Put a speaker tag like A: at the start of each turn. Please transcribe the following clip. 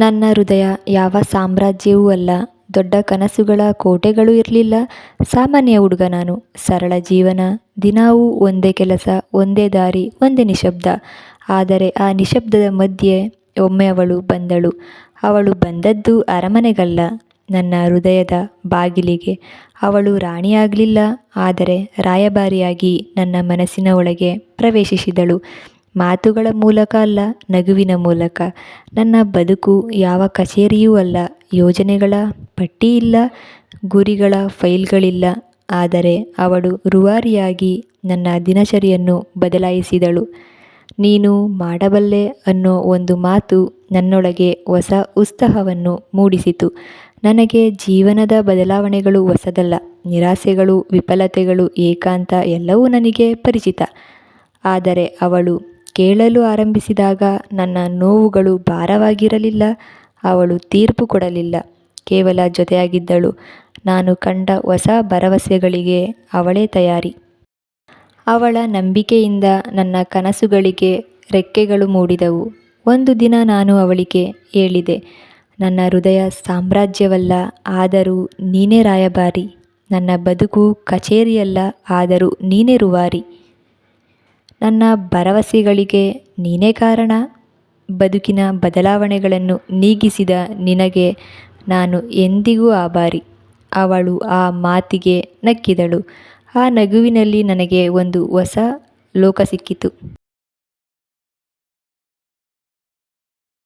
A: ನನ್ನ ಹೃದಯ ಯಾವ ಸಾಮ್ರಾಜ್ಯವೂ ಅಲ್ಲ, ದೊಡ್ಡ ಕನಸುಗಳ ಕೋಟೆಗಳು ಇರಲಿಲ್ಲ. ಸಾಮಾನ್ಯ ಹುಡುಗ ನಾನು, ಸರಳ ಜೀವನ, ದಿನಾವೂ ಒಂದೇ ಕೆಲಸ, ಒಂದೇ ದಾರಿ, ಒಂದೇ ನಿಶಬ್ದ. ಆದರೆ ಆ ನಿಶಬ್ದದ ಮಧ್ಯೆ ಒಮ್ಮೆ ಅವಳು ಬಂದಳು. ಅವಳು ಬಂದದ್ದು ಅರಮನೆಗಲ್ಲ, ನನ್ನ ಹೃದಯದ ಬಾಗಿಲಿಗೆ. ಅವಳು ರಾಣಿಯಾಗಲಿಲ್ಲ, ಆದರೆ ರಾಯಭಾರಿಯಾಗಿ ನನ್ನ ಮನಸ್ಸಿನ ಒಳಗೆ ಪ್ರವೇಶಿಸಿದಳು. ಮಾತುಗಳ ಮೂಲಕ ಅಲ್ಲ, ನಗುವಿನ ಮೂಲಕ. ನನ್ನ ಬದುಕು ಯಾವ ಕಚೇರಿಯೂ ಅಲ್ಲ, ಯೋಜನೆಗಳ ಪಟ್ಟಿ ಇಲ್ಲ, ಗುರಿಗಳ ಫೈಲ್ಗಳಿಲ್ಲ. ಆದರೆ ಅವಳು ರುವಾರಿಯಾಗಿ ನನ್ನ ದಿನಚರಿಯನ್ನು ಬದಲಾಯಿಸಿದಳು. ನೀನು ಮಾಡಬಲ್ಲೆ ಅನ್ನೋ ಒಂದು ಮಾತು ನನ್ನೊಳಗೆ ಹೊಸ ಉತ್ಸಾಹವನ್ನು ಮೂಡಿಸಿತು. ನನಗೆ ಜೀವನದ ಬದಲಾವಣೆಗಳು ಹೊಸದಲ್ಲ, ನಿರಾಸೆಗಳು, ವಿಫಲತೆಗಳು, ಏಕಾಂತ ಎಲ್ಲವೂ ನನಗೆ ಪರಿಚಿತ. ಆದರೆ ಅವಳು ಕೇಳಲು ಆರಂಭಿಸಿದಾಗ ನನ್ನ ನೋವುಗಳು ಭಾರವಾಗಿರಲಿಲ್ಲ, ಅವಳು ತೀರ್ಪು ಕೊಡಲಿಲ್ಲ. ಕೇವಲ ಜೊತೆಯಾಗಿದ್ದಳು. ನಾನು ಕಂಡ ಹೊಸ ಭರವಸೆಗಳಿಗೆ ಅವಳೇ ತಯಾರಿ. ಅವಳ ನಂಬಿಕೆಯಿಂದ ನನ್ನ ಕನಸುಗಳಿಗೆ ರೆಕ್ಕೆಗಳು ಮೂಡಿದವು. ಒಂದು ದಿನ ನಾನು ಅವಳಿಗೆ ಹೇಳಿದೆ, ನನ್ನ ಹೃದಯ ಸಾಮ್ರಾಜ್ಯವಲ್ಲ, ಆದರೂ ನೀನೇ ರಾಯಭಾರಿ. ನನ್ನ ಬದುಕು ಕಚೇರಿಯಲ್ಲ, ಆದರೂ ನೀನೇ ರೂವಾರಿ. ನನ್ನ ಭರವಸೆಗಳಿಗೆ ನೀನೇ ಕಾರಣ? ಬದುಕಿನ ಬದಲಾವಣೆಗಳನ್ನು ನೀಗಿಸಿದ ನಿನಗೆ ನಾನು ಎಂದಿಗೂ ಆಭಾರಿ. ಅವಳು ಆ ಮಾತಿಗೆ ನಕ್ಕಿದಳು. ಆ ನಗುವಿನಲ್ಲಿ ನನಗೆ ಒಂದು ಹೊಸ ಲೋಕ ಸಿಕ್ಕಿತು.